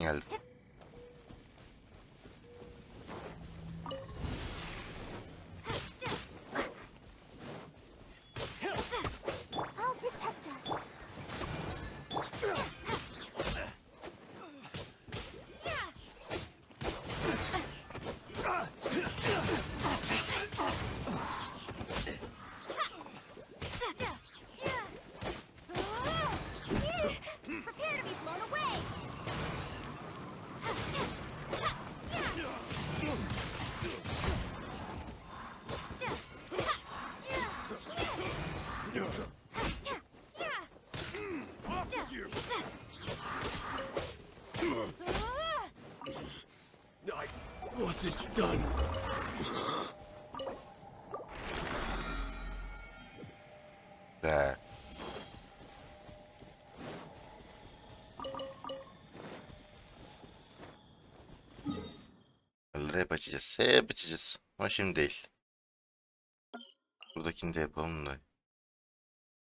Geldim. Prepare to be blown away! Bunları hep açacağız. Hep açacağız. Ama şimdi değil. Buradakini de yapalım da.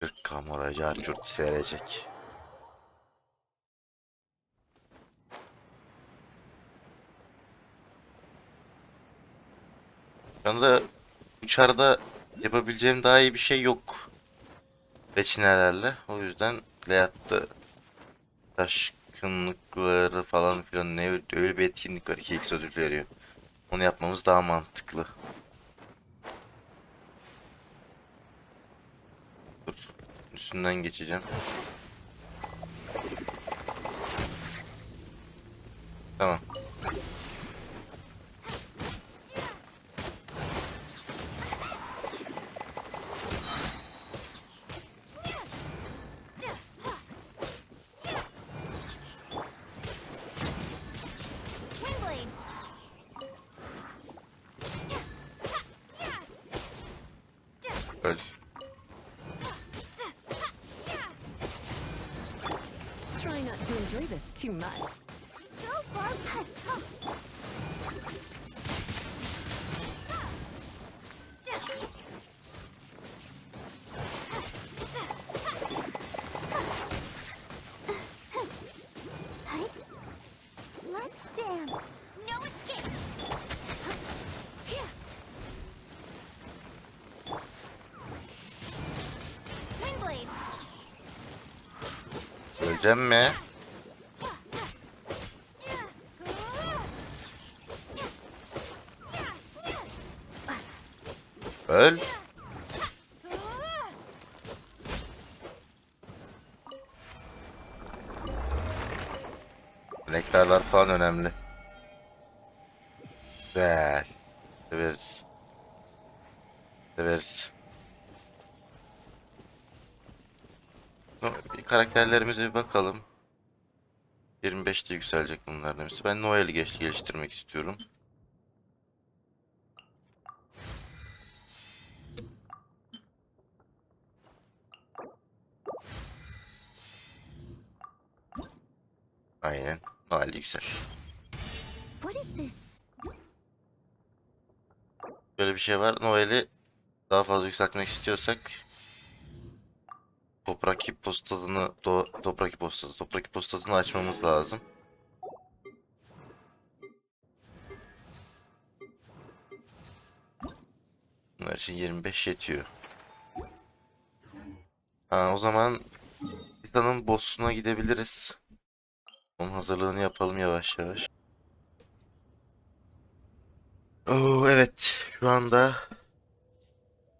40 kamera carcurt verecek. Şu anda uçarda yapabileceğim daha iyi bir şey yok. Reçinelerle. O yüzden Leat'ta taşkınlıkları falan filan ne öyle bir etkinlik var 2x ödül veriyor. Onu yapmamız daha mantıklı. Dur. Üstünden geçeceğim. Tamam. Try not to enjoy this too much. Öleceğim mi? Öl. Nektarlar falan önemli. Bir karakterlerimize bir bakalım. 25'te yükselecek bunların hepsi. Ben Noel'i geç geliştirmek istiyorum. Aynen. Noel yüksel. Böyle bir şey var. Noel'i daha fazla yükseltmek istiyorsak Toprak postadını do, toprak postası toprak postadını açmamız lazım. Bunlar için 25 yetiyor. Ha, o zaman Pisa'nın boss'una gidebiliriz. Onun hazırlığını yapalım yavaş yavaş. Oo, evet şu anda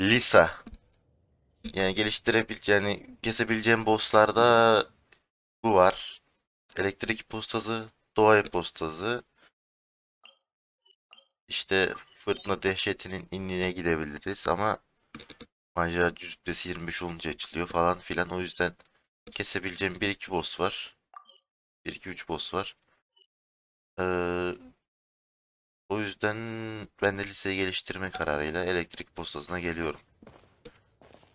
Lisa yani geliştirebileceğim, yani kesebileceğim bosslarda bu var. Elektrik postazı, doğa postazı. İşte fırtına dehşetinin inine gidebiliriz ama macera cüzdesi 25 olunca açılıyor falan filan. O yüzden kesebileceğim 1-2 boss var. 1-2-3 boss var. Ee, o yüzden ben de liseyi geliştirme kararıyla elektrik postazına geliyorum.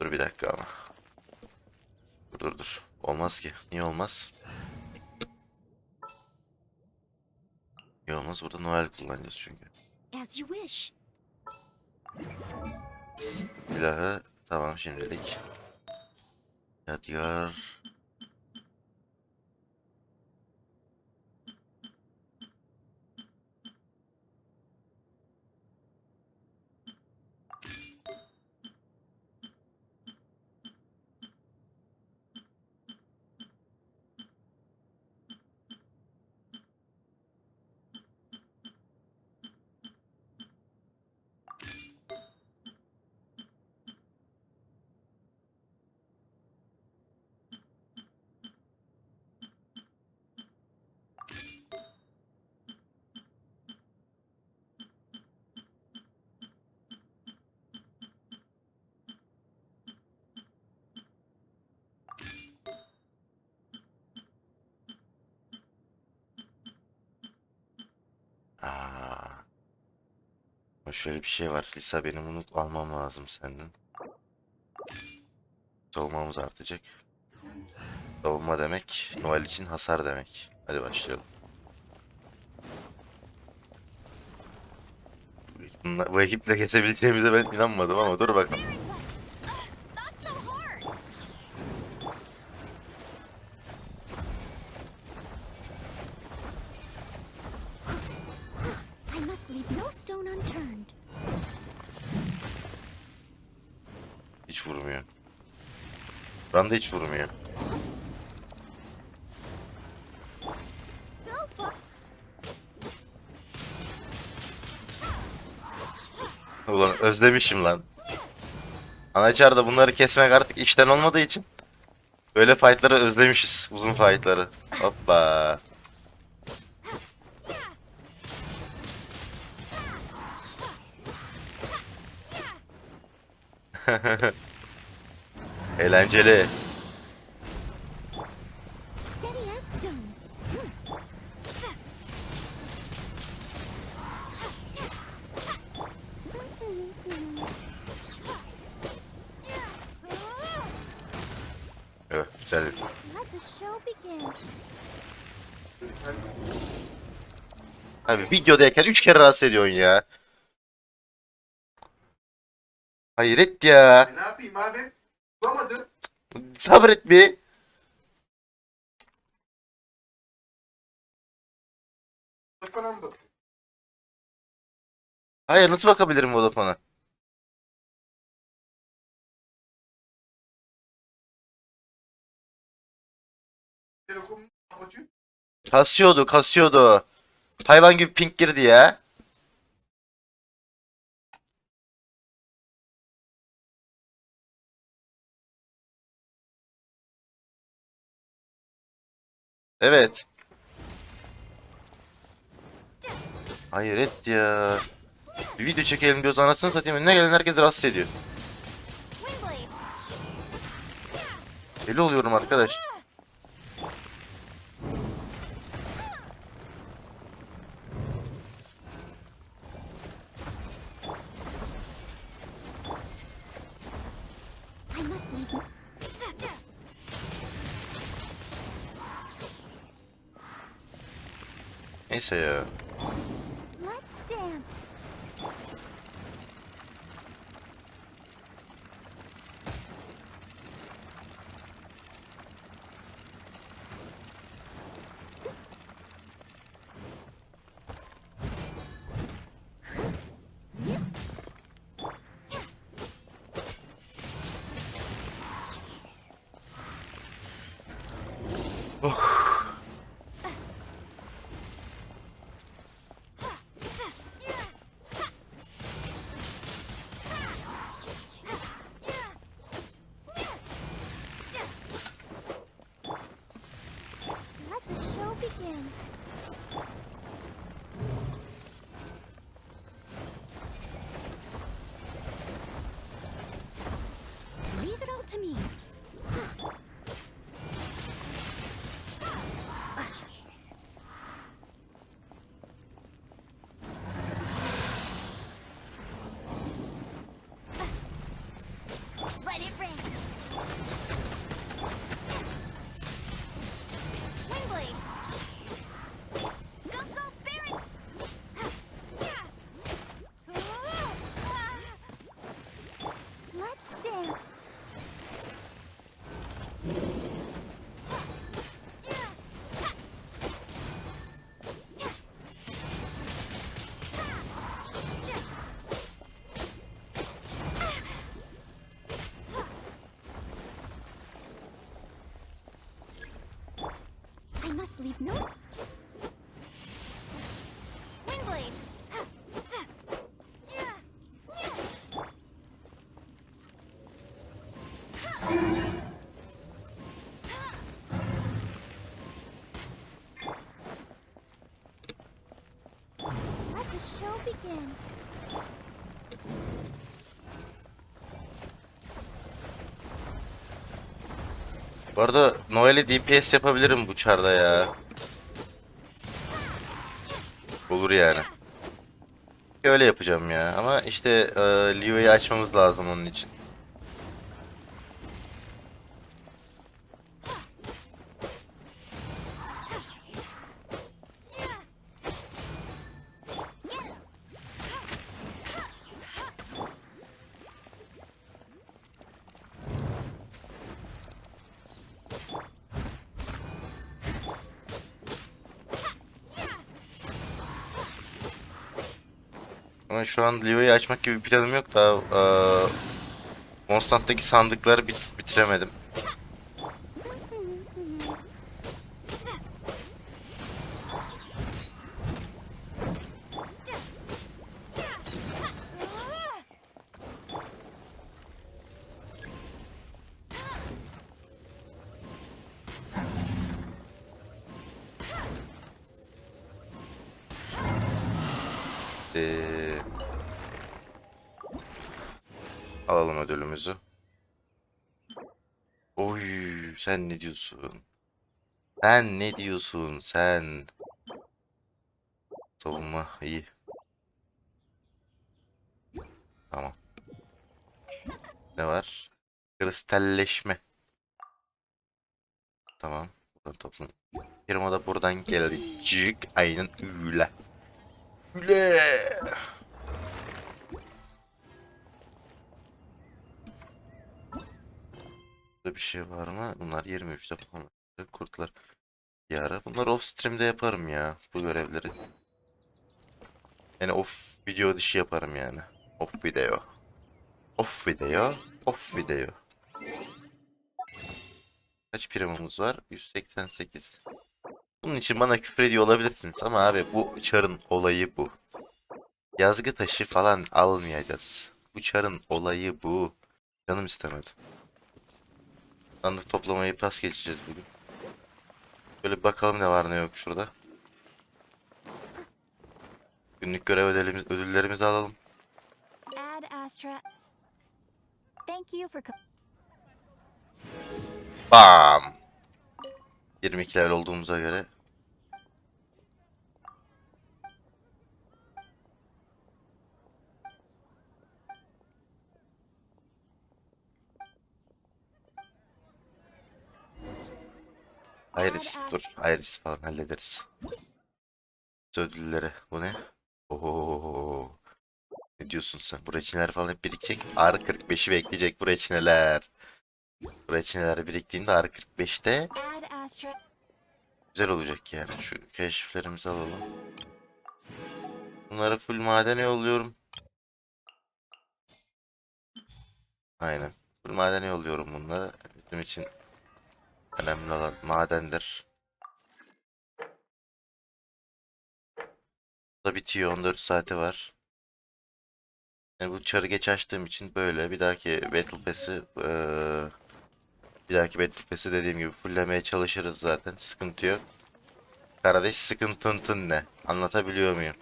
Dur bir dakika ama. Dur dur dur. Olmaz ki. Niye olmaz? Niye olmaz? Burada Noel kullanacağız çünkü. As you wish. Silahı tamam şimdilik. Yadigar. Aa, Şöyle bir şey var. Lisa benim bunu almam lazım senden. Savunmamız artacak. Savunma demek, Noel için hasar demek. Hadi başlayalım. Bu ekiple kesebileceğimize ben inanmadım ama dur bakalım. Hiç vurmuyor. Ben de hiç vurmuyor. Ulan özlemişim lan. Anaçar da bunları kesmek artık işten olmadığı için böyle fightları özlemişiz. Uzun fightları. Hoppa. Eğlenceli. Evet güzel. Abi videodayken 3 kere rahatsız ediyorsun ya. Hayret ya. E, Ne yapayım abi? Bulamadım. Sabret bir. Kafana mı bakayım? Hayır nasıl bakabilirim Vodafone'a? Telekomu kapatıyor. Kasıyordu kasıyordu. Hayvan gibi pink girdi ya. Evet. Hayret ya. Bir video çekelim diyoruz anasını satayım. Önüne gelen herkes rahatsız ediyor. Deli oluyorum arkadaş. Neyse ya. Let the show begin. Bu arada Noel'e DPS yapabilirim bu çarda ya. Olur yani. Öyle yapacağım ya. Ama işte e, Leo'yu açmamız lazım onun için. Ama şu an Leo'yu açmak gibi bir planım yok da eee Monstant'taki sandıkları bit- bitiremedim. Eee, alalım ödülümüzü. Oy, sen ne diyorsun? Sen ne diyorsun sen? Savunma iyi. Tamam. Ne var? Kristalleşme. Tamam. Buradan toplam. Firma da buradan gelecek. Aynen öyle. Öyle. Burada bir şey var mı? Bunlar 23'te falan. Kurtlar. Yara. Bunlar off stream'de yaparım ya bu görevleri. Yani off video dışı yaparım yani. Off video. Off video. Off video. Kaç primimiz var? 188. Bunun için bana küfür ediyor olabilirsiniz ama abi bu çarın olayı bu. Yazgı taşı falan almayacağız. Bu çarın olayı bu. Canım istemedi. Sandık toplamayı pas geçeceğiz bugün. Böyle bakalım ne var ne yok şurada. Günlük görev ödüllerimiz, ödüllerimizi alalım. Bam! 22 level olduğumuza göre Iris dur Iris falan hallederiz. Ödülleri bu ne? Oho. Ne diyorsun sen? Bu reçineler falan hep birikecek. R45'i bekleyecek bu reçineler. Bu reçineler biriktiğinde R45'te Ad Astra. Güzel olacak yani. Şu keşiflerimizi alalım. Bunları full madene yolluyorum. Aynen. Full madene yolluyorum bunları. Bizim için önemli olan madendir. Bu da bitiyor. 14 saati var. Yani bu çarı geç açtığım için böyle. Bir dahaki Battle Pass'i eee, bir dahaki Battle Pass'i dediğim gibi fulllemeye çalışırız zaten. Sıkıntı yok. Kardeş sıkıntın ne? Anlatabiliyor muyum?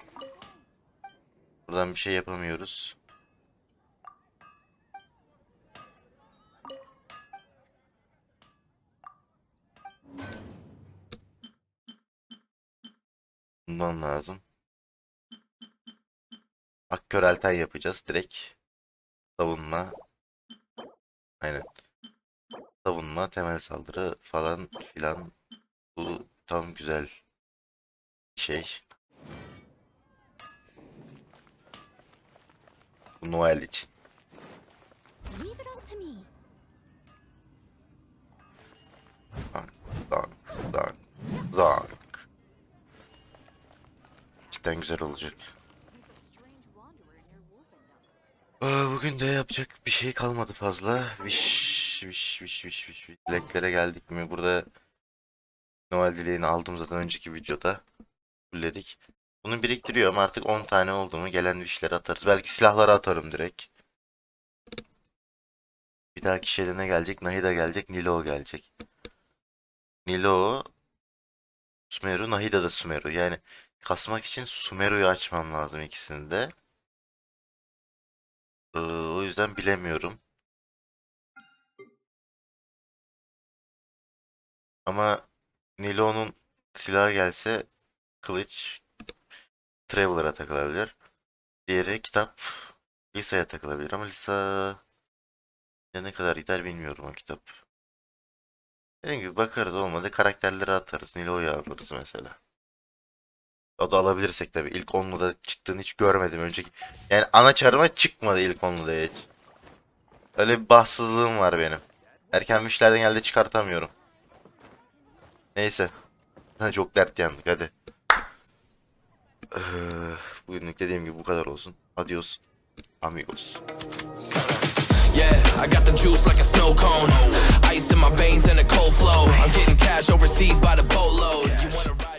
Buradan bir şey yapamıyoruz. Bundan lazım. Akkörelten yapacağız direkt. Savunma. Aynen. Savunma, temel saldırı falan filan. Bu tam güzel şey. Bu Noel için. Leave it all to Cidden güzel olacak. Bugün de yapacak bir şey kalmadı fazla. Viş, viş, viş, viş, viş, viş. Dileklere geldik mi? Burada Noel dileğini aldım zaten önceki videoda. Fulledik. Bunu biriktiriyorum. Artık 10 tane oldu mu gelen vişleri atarız. Belki silahları atarım direkt. Bir dahaki şeyde ne gelecek? Nahida gelecek, Nilo gelecek. Nilo, Sumeru, Nahida da Sumeru. Yani kasmak için Sumeru'yu açmam lazım ikisini de. Ee, o yüzden bilemiyorum. Ama Nilo'nun silahı gelse kılıç Traveler'a takılabilir. Diğeri kitap. Lisa'ya takılabilir ama Lisa ne kadar gider bilmiyorum o kitap. Dediğim gibi bakarız olmadı karakterleri atarız. Nilo'yu alırız mesela. O da alabilirsek tabii. İlk onluda çıktığını hiç görmedim önceki. Yani ana çarıma çıkmadı ilk onluda hiç. Öyle bir bahtsızlığım var benim. Erken wishlerden geldi çıkartamıyorum. Neyse. Çok dert yandık hadi. Ee, bugünlük dediğim gibi bu kadar olsun. Adios. Amigos. Yeah, I got the juice like a snow cone. Ice in my veins and a cold flow. I'm getting cash overseas by the boatload. You wanna ride?